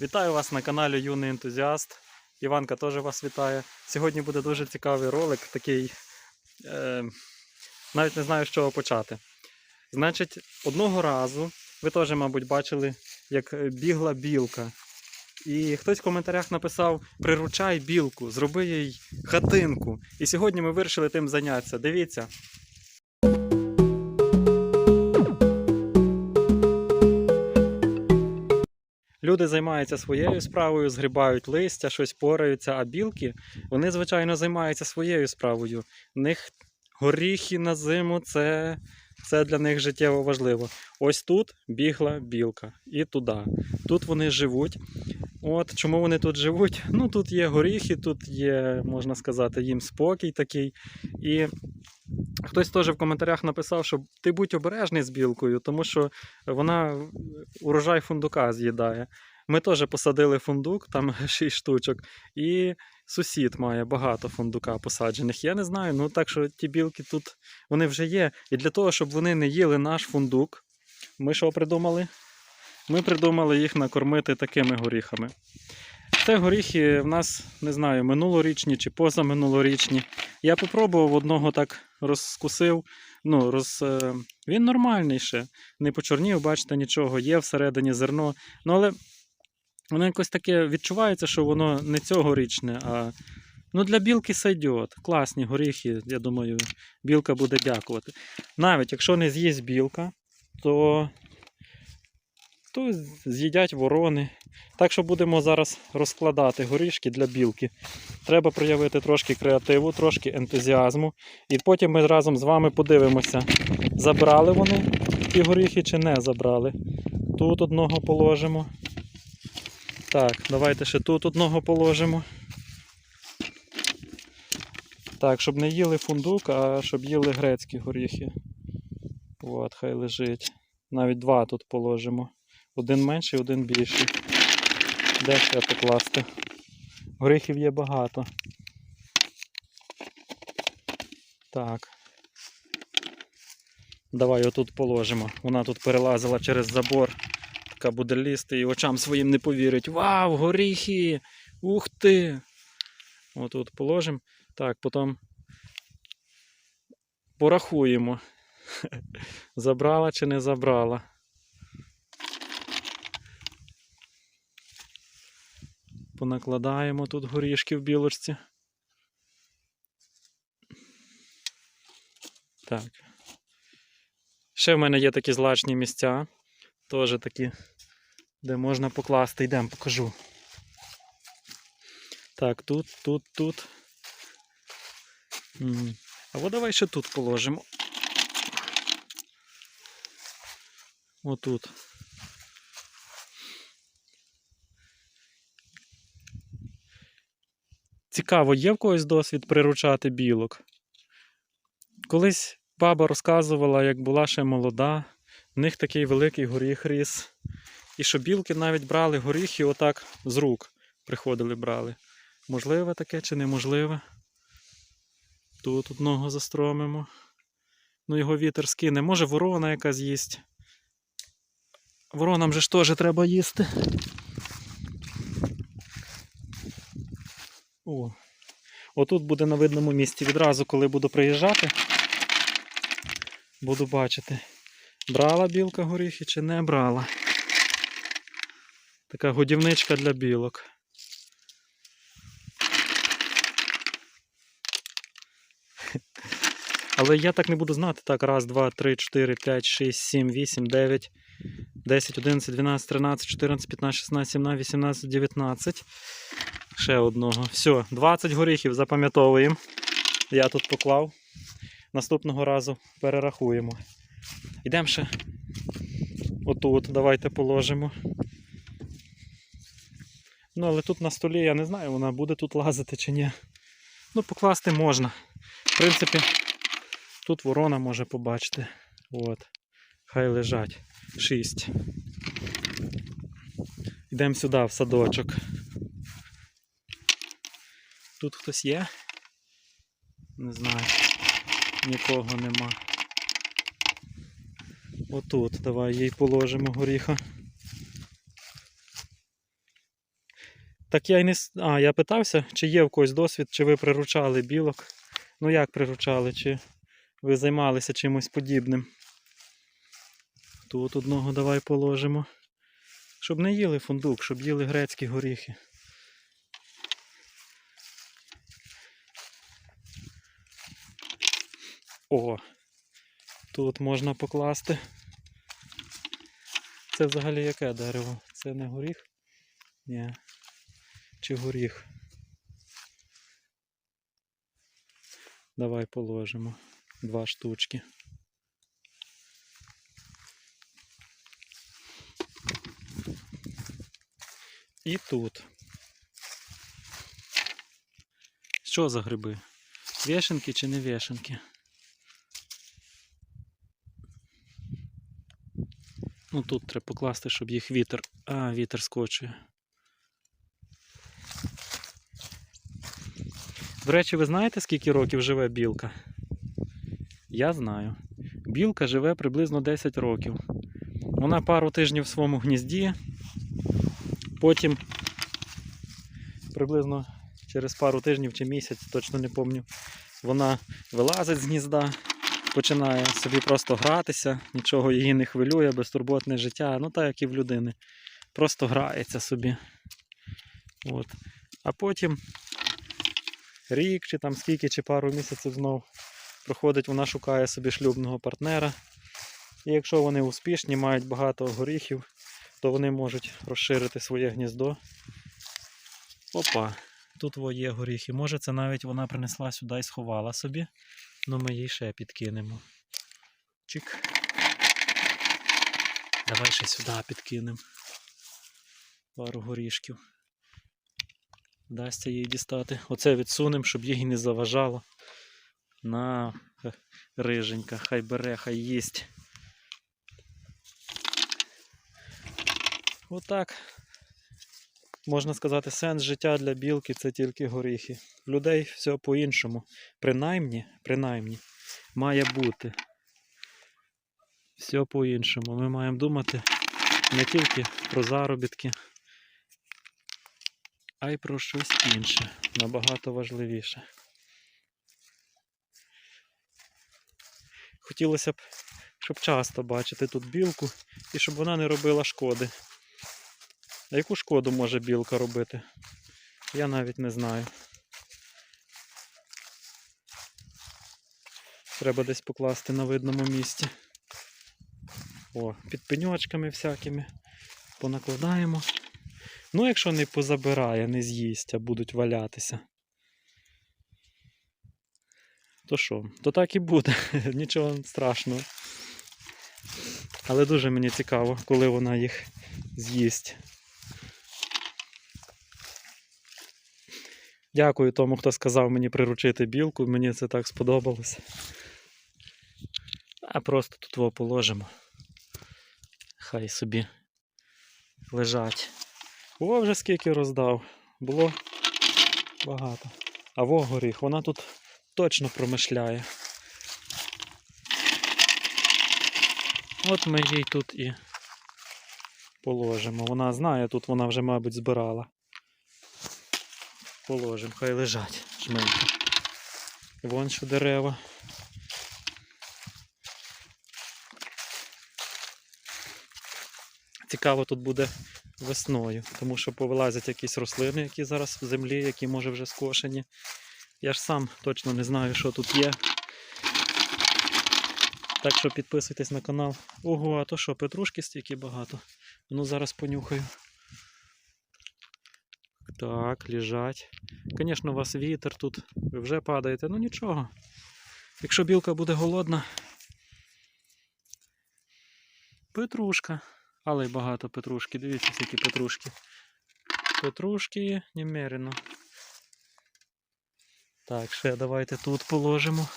Вітаю вас на каналі Юний Ентузіаст. Іванка теж вас вітає. Сьогодні буде дуже цікавий ролик, такий. Е, навіть не знаю, з чого почати. Значить, одного разу ви теж, мабуть, бачили, як бігла білка. І хтось в коментарях написав: приручай білку, зроби їй хатинку. І сьогодні ми вирішили тим зайнятися. Дивіться. Люди займаються своєю справою, згрібають листя, щось пораються, а білки, вони, звичайно, займаються своєю справою. В них горіхи на зиму це, це для них життєво важливо. Ось тут бігла білка, і туди. Тут вони живуть. От чому вони тут живуть? Ну тут є горіхи, тут є, можна сказати, їм спокій такий. І хтось теж в коментарях написав, що ти будь обережний з білкою, тому що вона урожай фундука з'їдає. Ми теж посадили фундук, там 6 штучок, і сусід має багато фундука посаджених. Я не знаю, ну так що ті білки тут вони вже є. І для того, щоб вони не їли наш фундук, ми що придумали? Ми придумали їх накормити такими горіхами. Це горіхи в нас, не знаю, минулорічні чи позаминулорічні. Я попробував одного так розкусив. Ну, роз, е, він нормальний ще. Не почорнів, бачите, нічого, є всередині зерно. Ну, але воно якось таке відчувається, що воно не цьогорічне, а ну, для білки сайдіот. Класні горіхи, я думаю, білка буде дякувати. Навіть якщо не з'їсть білка, то, то з'їдять ворони. Так що будемо зараз розкладати горішки для білки. Треба проявити трошки креативу, трошки ентузіазму. І потім ми разом з вами подивимося, забрали вони ті горіхи чи не забрали. Тут одного положимо. Так, давайте ще тут одного положимо. Так, щоб не їли фундук, а щоб їли грецькі горіхи. От, хай лежить. Навіть два тут положимо. Один менший, один більший. Де ще покласти? Горіхів є багато. Так. Давай отут положимо. Вона тут перелазила через забор. Така буде лізти і очам своїм не повірить. Вау, горіхи! Ух ти! Отут положимо. Так, потім порахуємо. Забрала чи не забрала. Понакладаємо тут горішки в білочці. Так. Ще в мене є такі злачні місця. Теж такі, де можна покласти. Йдемо, покажу. Так, тут, тут, тут. М. А от давай ще тут положимо. Отут. Цікаво, є в когось досвід приручати білок? Колись баба розказувала, як була ще молода, в них такий великий горіх ріс. І що білки навіть брали горіхи отак з рук приходили, брали. Можливе таке чи неможливе? Тут одного застромимо. Ну, його вітер скине. Може ворона якась їсть. Воронам же ж теж треба їсти. О. Отут буде на видному місці. Відразу, коли буду приїжджати, буду бачити, брала білка горіхи чи не брала. Така годівничка для білок. Але я так не буду знати. Так, раз, два, три, чотири, п'ять, шість, сім, вісім, дев'ять, десять, одинадцять, дванадцять, тринадцять, чотирнадцять, п'ятнадцять, шістнадцять, сімнадцять, вісімнадцять, дев'ятнадцять. Ще одного. Все, 20 горіхів запам'ятовуємо. Я тут поклав. Наступного разу перерахуємо. Йдемо ще отут. Давайте положимо. Ну, але тут на столі я не знаю, вона буде тут лазити чи ні. Ну, покласти можна. В принципі, тут ворона може побачити. От. Хай лежать. Шість. Йдемо сюди, в садочок. Тут хтось є? Не знаю. Нікого нема. Отут, давай їй положимо горіха. Так я й не. А, я питався, чи є в когось досвід, чи ви приручали білок. Ну як приручали, чи ви займалися чимось подібним. Тут одного давай положимо. Щоб не їли фундук, щоб їли грецькі горіхи. О! Тут можна покласти. Це взагалі яке дерево? Це не горіх? Ні. Чи горіх? Давай положимо два штучки. І тут. Що за гриби? Вішенки чи не вішенки? Ну тут треба покласти, щоб їх вітер. А, вітер скочує. До речі, ви знаєте, скільки років живе білка? Я знаю. Білка живе приблизно 10 років. Вона пару тижнів в своєму гнізді, потім приблизно через пару тижнів чи місяць, точно не пам'ятаю, вона вилазить з гнізда, починає собі просто гратися, нічого її не хвилює, безтурботне життя, ну так як і в людини. Просто грається собі. От. А потім рік чи там скільки, чи пару місяців знов проходить, вона шукає собі шлюбного партнера. І якщо вони успішні, мають багато горіхів, то вони можуть розширити своє гніздо. Опа, тут є горіхи. Може це навіть вона принесла сюди і сховала собі. Ну ми їй ще підкинемо. Чик. Давай ще сюди підкинемо. Пару горішків. Вдасться їй дістати. Оце відсунемо, щоб їй не заважало. На риженька, хай бере, хай їсть. Отак. Можна сказати, сенс життя для білки це тільки горіхи. В людей все по-іншому. Принаймні, принаймні, має бути. Все по-іншому. Ми маємо думати не тільки про заробітки, а й про щось інше, набагато важливіше. Хотілося б, щоб часто бачити тут білку і щоб вона не робила шкоди. А яку шкоду може білка робити? Я навіть не знаю. Треба десь покласти на видному місці. О, під пеньочками всякими понакладаємо. Ну, якщо не позабирає, не з'їсть, а будуть валятися. То що, то так і буде, нічого страшного. Але дуже мені цікаво, коли вона їх з'їсть. Дякую тому, хто сказав мені приручити білку, мені це так сподобалося. А просто тут його положимо. Хай собі лежать. О, вже скільки роздав. Було багато. А во горіх, вона тут точно промишляє. От ми їй тут і положимо. Вона знає, тут вона вже, мабуть, збирала. Положимо, хай лежать жменьки. Вон що дерева. Цікаво тут буде весною, тому що повилазять якісь рослини, які зараз в землі, які може вже скошені. Я ж сам точно не знаю, що тут є. Так що підписуйтесь на канал. Ого, а то що, петрушки стільки багато. Ну зараз понюхаю. Так, лежать. Звісно, у вас вітер тут, ви вже падаєте, ну нічого. Якщо білка буде голодна. Петрушка. Але й багато петрушки. Дивіться, скільки петрушки. Петрушки немерено. Так, ще давайте тут положимо.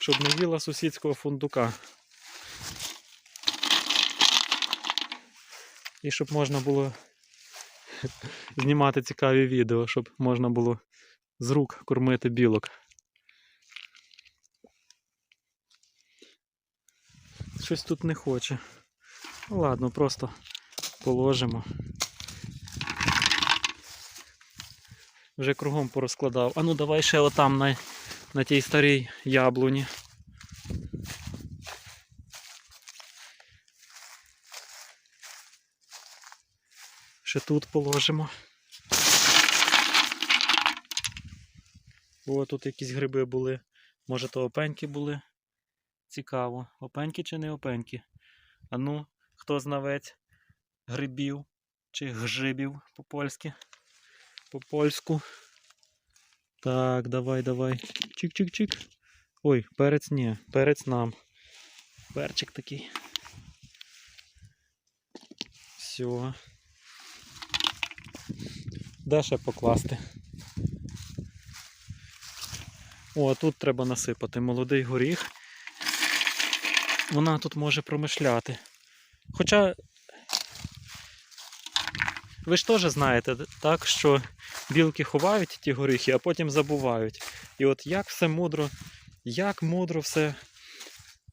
Щоб не їла сусідського фундука. І щоб можна було знімати цікаві відео, щоб можна було з рук кормити білок. Щось тут не хоче. Ну ладно, просто положимо. Вже кругом порозкладав. А ну давай ще отам на, на тій старій яблуні. Ще тут положимо. О, тут якісь гриби були. Може, то опеньки були. Цікаво. Опеньки чи не опеньки? А ну, хто знавець грибів чи гжибів по-польськи? По-польську. Так, давай, давай. Чик-чик-чик. Ой, перець ні, перець нам. Перчик такий. Все. Де ще покласти? О, тут треба насипати молодий горіх. Вона тут може промишляти. Хоча ви ж теж знаєте, так, що білки ховають ті горіхи, а потім забувають. І от як все мудро, як мудро все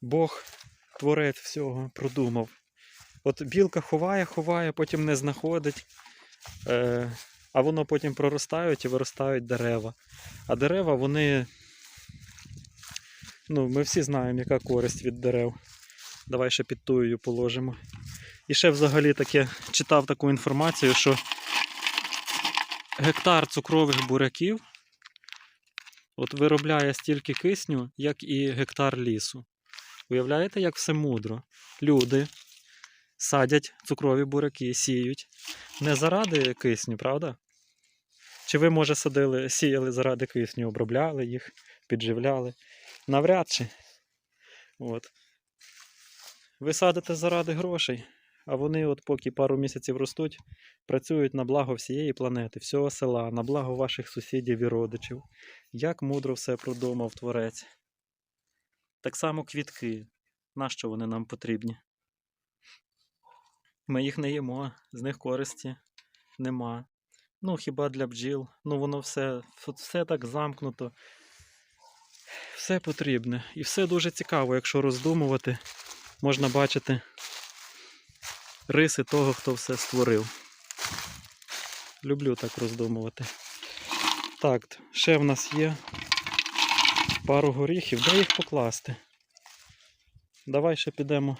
Бог, творець всього, продумав. От білка ховає, ховає, потім не знаходить, а воно потім проростають і виростають дерева. А дерева, вони. Ну, ми всі знаємо, яка користь від дерев. Давай ще під туєю положимо. І ще взагалі таке читав таку інформацію, що гектар цукрових буряків от виробляє стільки кисню, як і гектар лісу. Уявляєте, як все мудро? Люди садять цукрові буряки, сіють. Не заради кисню, правда? Чи ви, може, садили, сіяли заради кисню, обробляли їх, підживляли? Навряд чи. От. Ви садите заради грошей, а вони, от поки пару місяців ростуть, працюють на благо всієї планети, всього села, на благо ваших сусідів і родичів. Як мудро все продумав творець. Так само квітки. Нащо вони нам потрібні? Ми їх не їмо, з них користі нема. Ну, хіба для бджіл. Ну, воно все, все так замкнуто. Все потрібне. І все дуже цікаво, якщо роздумувати, можна бачити риси того, хто все створив. Люблю так роздумувати. Так, ще в нас є пару горіхів. Де їх покласти? Давай ще підемо.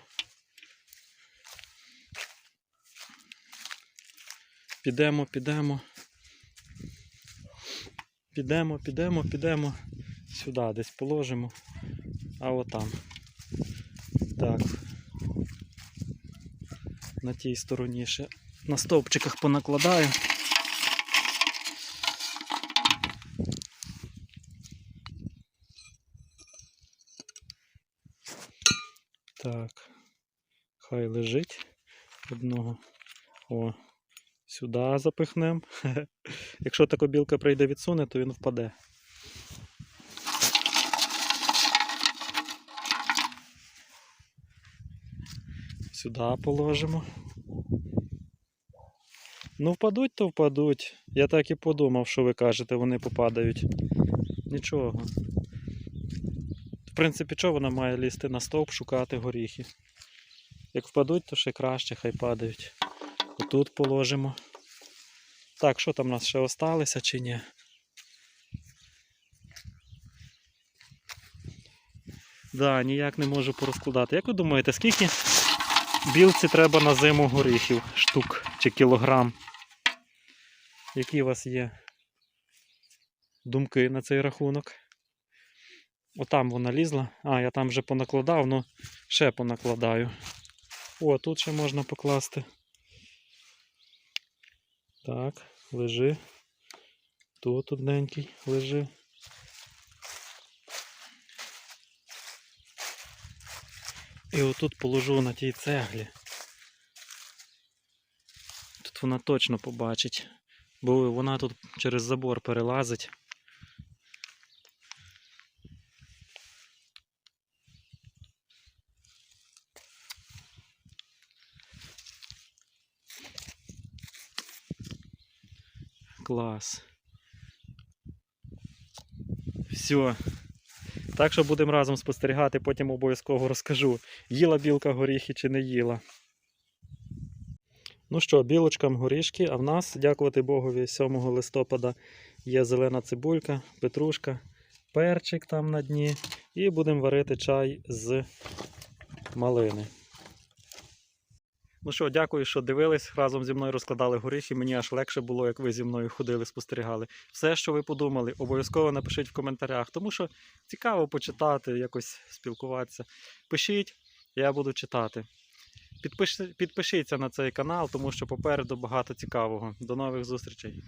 Підемо, підемо. Підемо, підемо, підемо. Сюди десь положимо. А отам. Так. На тій стороні ще на стовпчиках понакладаю. Так. Хай лежить одного. О, сюди запихнемо. Якщо така білка прийде відсуне, то він впаде. Сюди положимо. Ну, впадуть, то впадуть. Я так і подумав, що ви кажете, вони попадають. Нічого. В принципі, чого вона має лізти на стовп, шукати горіхи? Як впадуть, то ще краще, хай падають. Отут положимо. Так, що там у нас ще осталося чи ні? Да, ніяк не можу порозкладати. Як ви думаєте, скільки білці треба на зиму горіхів штук чи кілограм? Які у вас є думки на цей рахунок? Отам вона лізла. А, я там вже понакладав, ну ще понакладаю. О, тут ще можна покласти. Так, лежи. Тут одненький лежи. І отут положу на тій цеглі. Тут вона точно побачить, бо вона тут через забор перелазить. Клас. Все. Так що будемо разом спостерігати, потім обов'язково розкажу, їла білка горіхи чи не їла. Ну що, білочкам горішки, а в нас, дякувати Богові, 7 листопада є зелена цибулька, петрушка, перчик там на дні. І будемо варити чай з малини. Ну що, дякую, що дивились. Разом зі мною розкладали горіхи. Мені аж легше було, як ви зі мною ходили, спостерігали. Все, що ви подумали, обов'язково напишіть в коментарях, тому що цікаво почитати, якось спілкуватися. Пишіть, я буду читати. Підпиш... Підпишіться на цей канал, тому що попереду багато цікавого. До нових зустрічей!